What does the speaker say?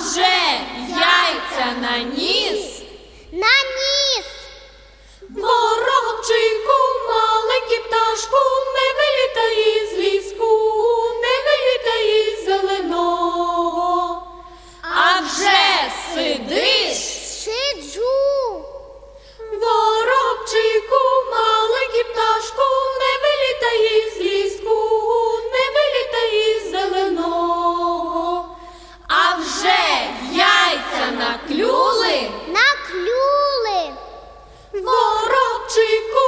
вже яйця на ніс. На ніс. Ворогчику, маленький пташку, не вилітає з ліску, не вилітає з зеленого. А вже сидиш. te